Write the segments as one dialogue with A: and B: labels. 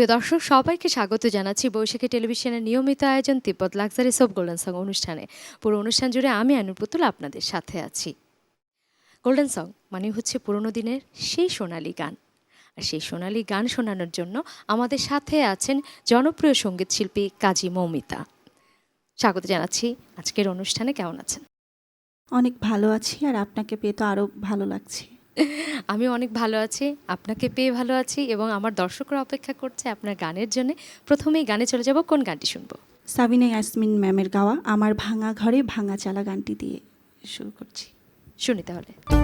A: প্রিয় দর্শক, সবাইকে স্বাগত জানাচ্ছি বৈশাখী টেলিভিশনের নিয়মিত আয়োজন তিব্বত লাক্সারি সব গোল্ডেন সং অনুষ্ঠানে। পুরো অনুষ্ঠান জুড়ে আমি আনুর পুতুল আপনাদের সাথে আছি। গোল্ডেন সং মানে হচ্ছে পুরোনো দিনের সেই সোনালি গান। আর সেই সোনালি গান শোনানোর জন্য আমাদের সাথে আছেন জনপ্রিয় সংগীত শিল্পী কাজী মৌমিতা। স্বাগত জানাচ্ছি। আজকের অনুষ্ঠানে কেমন আছেন?
B: অনেক ভালো আছি আর আপনাকে পেয়ে তো আরও ভালো লাগছে।
A: আমি অনেক ভালো আছি আপনাকে পেয়ে ভালো আছি এবং আমার দর্শকরা অপেক্ষা করছে আপনার গানের জন্য। প্রথমেই গানে চলে যাব কোন গানটি শুনব?
B: সাবিনা ইয়াসমিন ম্যামের গাওয়া আমার ভাঙা ঘরে ভাঙা চালা গানটি দিয়ে শুরু করছি।
A: শুনি তাহলে।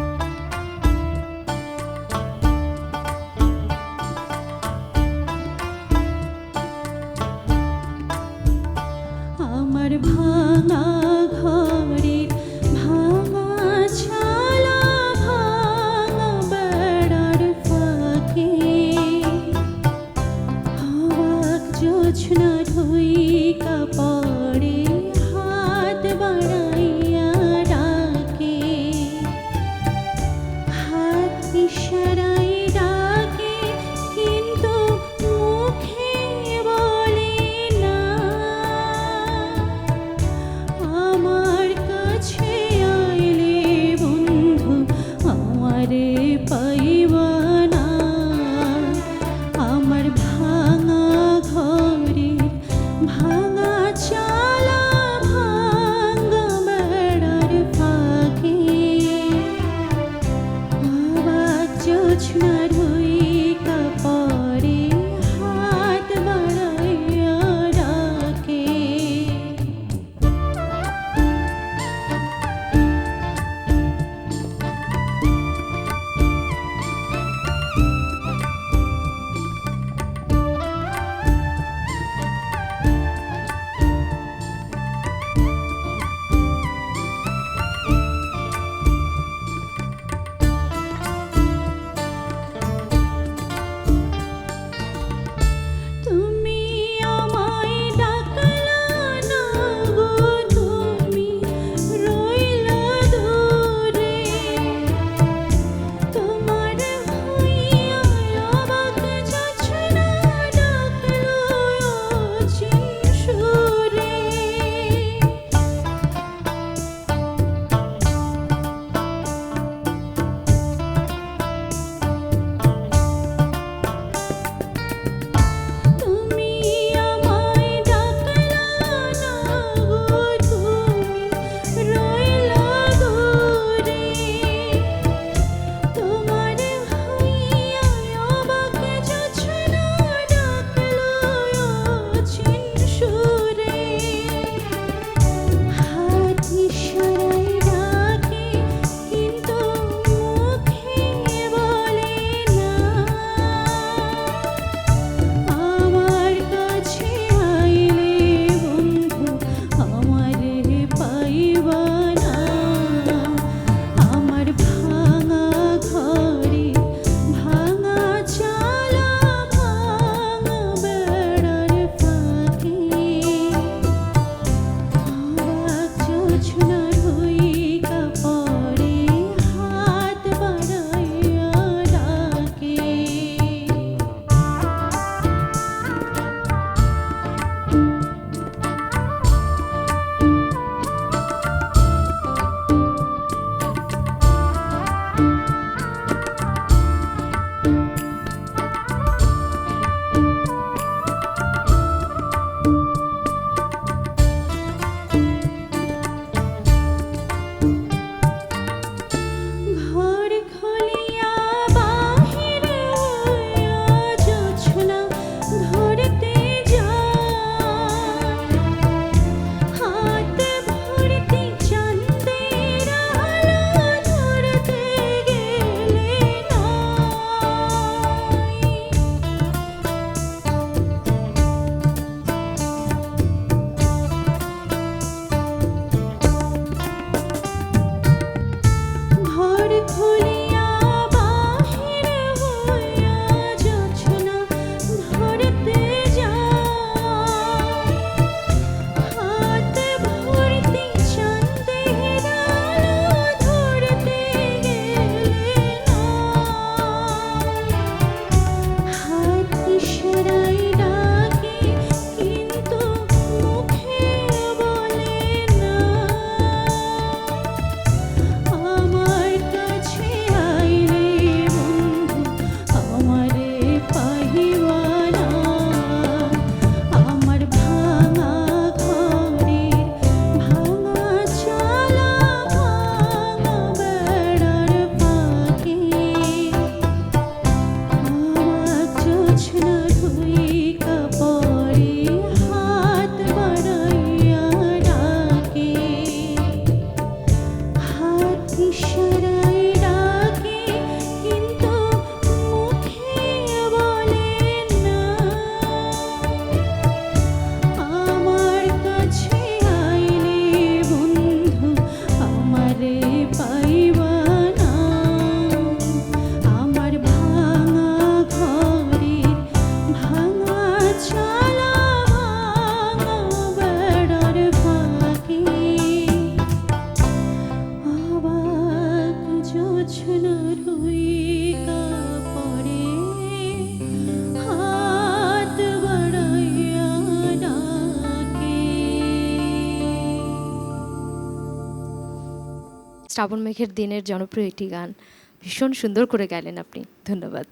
A: শ্রাবণ মেঘের দিনের জনপ্রিয় একটি গান। ভীষণ সুন্দর করে গাইলেন আপনি। ধন্যবাদ।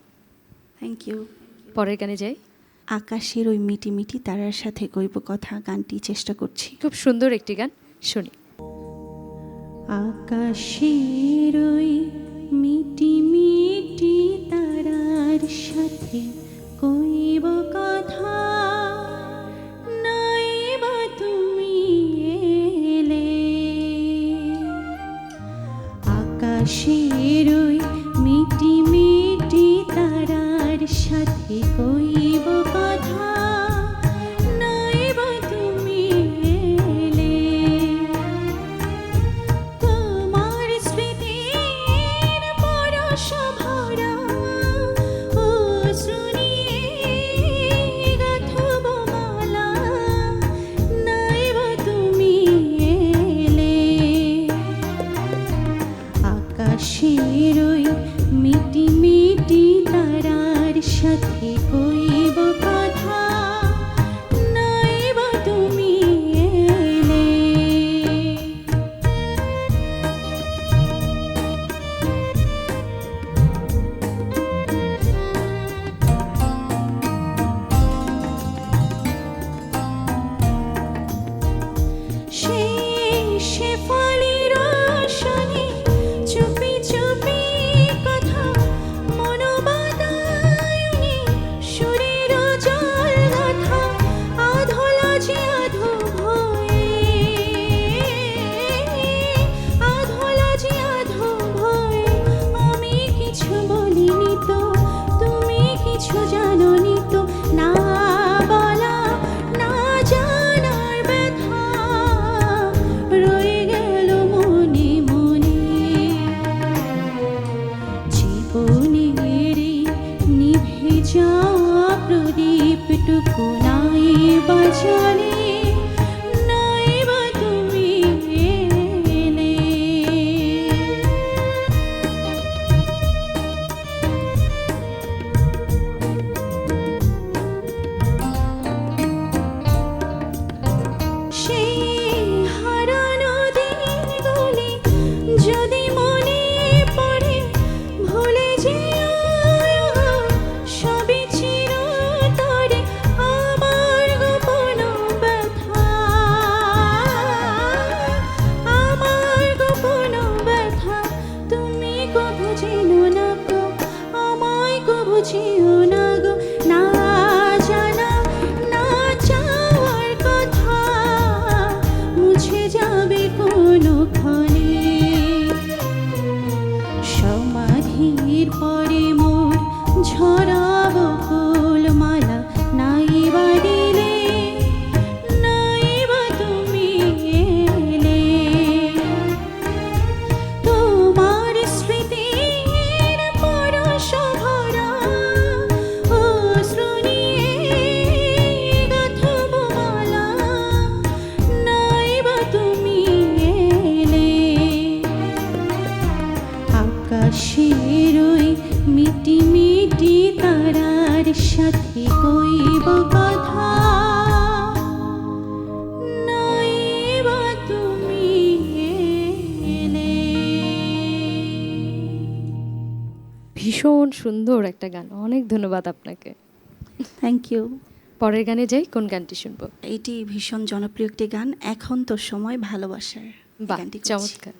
B: থ্যাংক ইউ
A: পরের গানে যাই।
B: আকাশের ওই মিটি মিটি তারার সাথে কইব কথা গানটি চেষ্টা করছি।
A: খুব সুন্দর একটি গান। শুনি।
B: আকাশের ওই মিটি মিটি তারার সাথে কইব কথা আকাশের মিটি মিটি তারার সাথে কই
A: people. সুন্দর একটা গান। অনেক ধন্যবাদ আপনাকে।
B: থ্যাংক ইউ
A: পরের গানে যাই কোন গানটি শুনব?
B: এটি ভীষণ জনপ্রিয় একটি গান এখন তো সময় ভালোবাসার। গানটি
A: চমৎকার।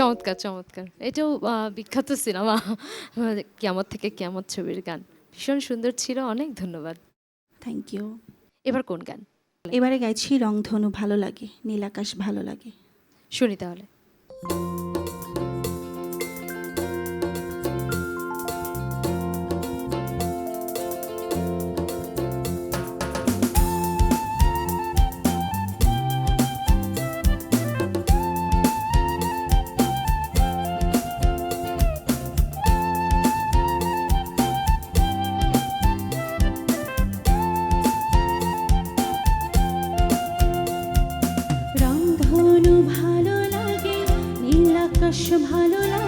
C: চমৎকার চমৎকার। এটাও বিখ্যাত সিনেমা। কেমন থেকে কেমন ছবির গান। ভীষণ সুন্দর ছিল অনেক ধন্যবাদ।
B: থ্যাংক ইউ
C: এবার কোন গান?
B: এবারে গাইছি রংধনু ভালো লাগে নীলাকাশ ভালো লাগে।
C: শুনি তাহলে।
A: আকাশ ভালো লাগে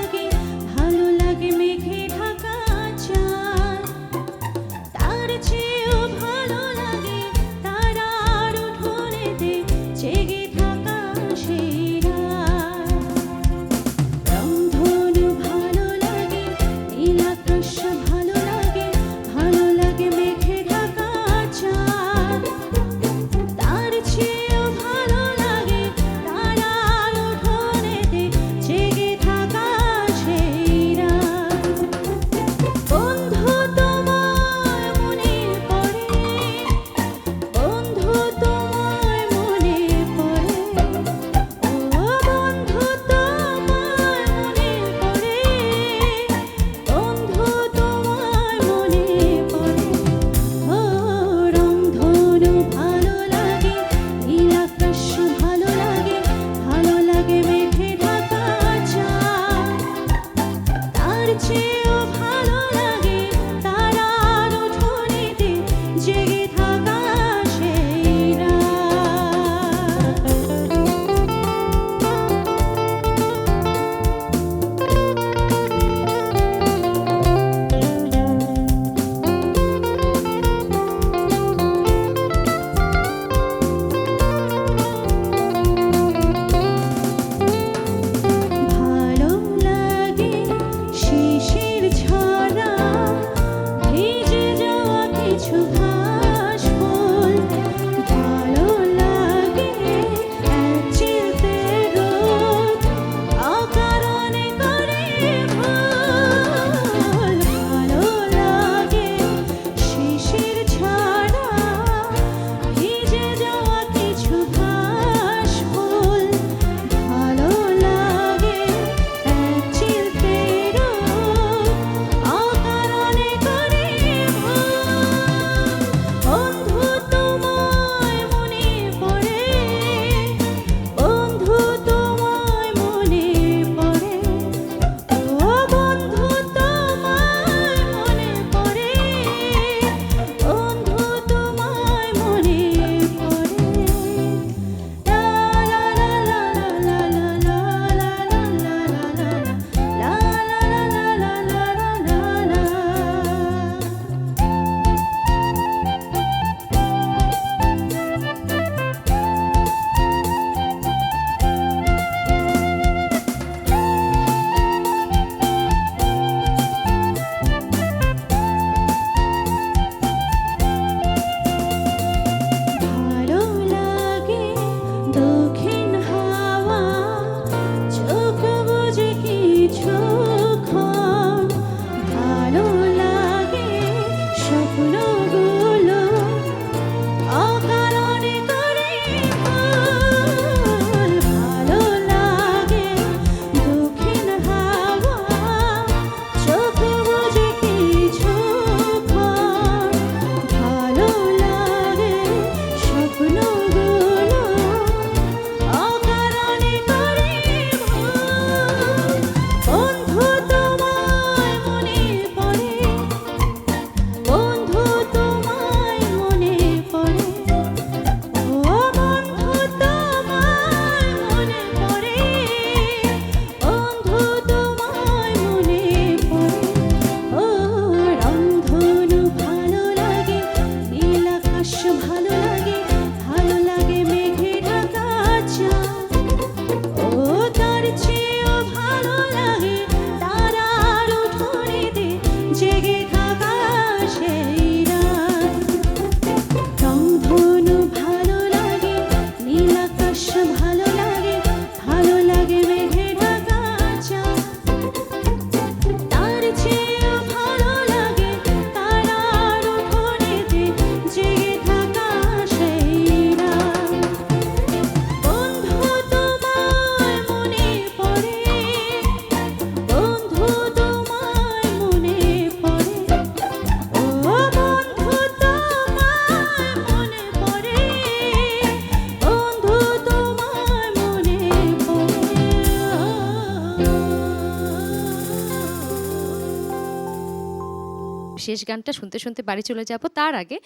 C: শেষ গানটা শুনতে শুনতে বাড়ি চলে যাব। তার আগে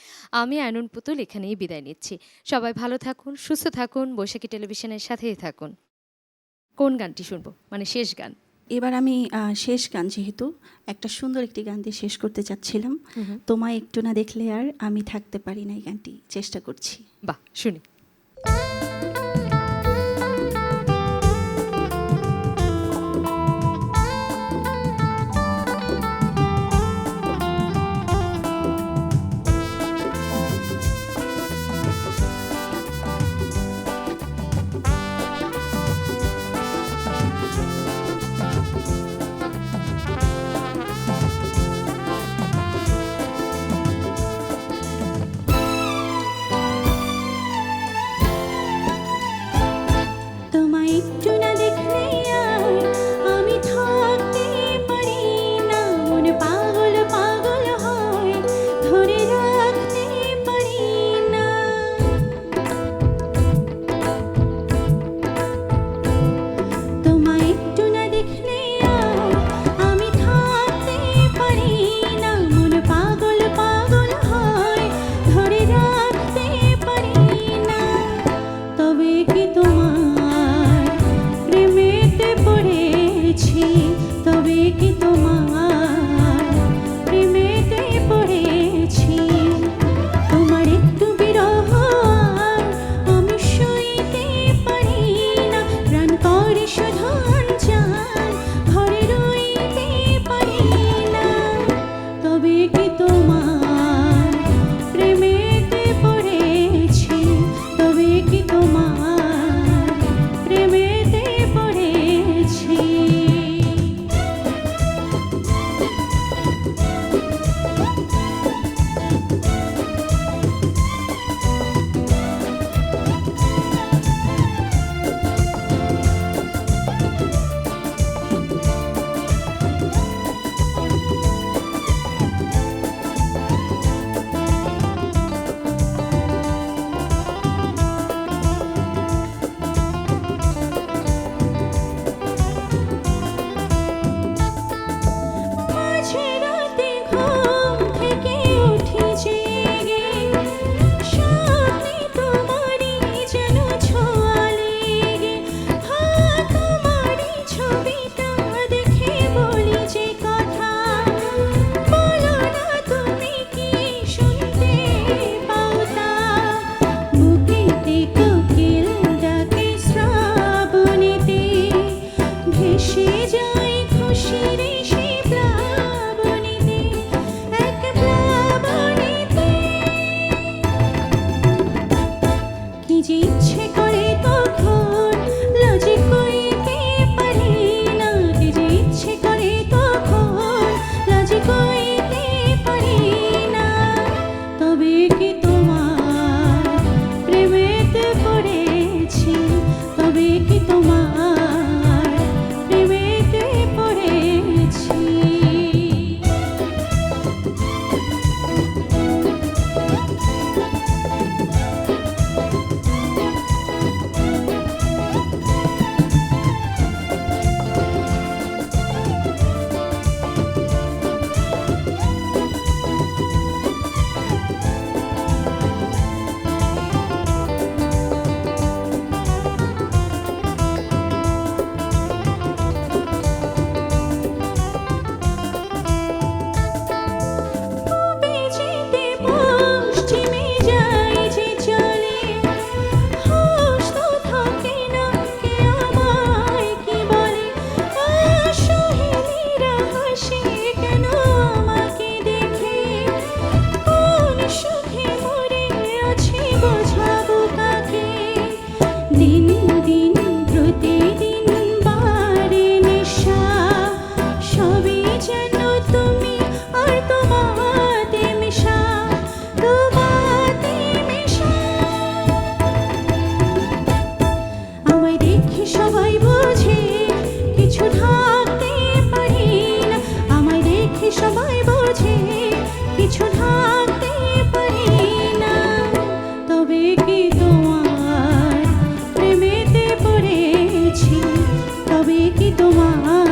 C: আমি আয়নন পুতুল এখানেই বিদায় নিচ্ছি। সবাই ভালো থাকুন সুস্থ থাকুন বৈশাখী টেলিভিশনের সাথেই থাকুন। কোন গানটি শুনব? মানে শেষ গান।
B: এবার আমি শেষ গান যেহেতু একটা সুন্দর একটি গান দিয়ে শেষ করতে চাচ্ছিলাম। তোমায় একটু না দেখলে আর আমি থাকতে পারি না এই গানটি। চেষ্টা করছি।
C: বাহ শুনি।
A: 舌。তবে কি তোমার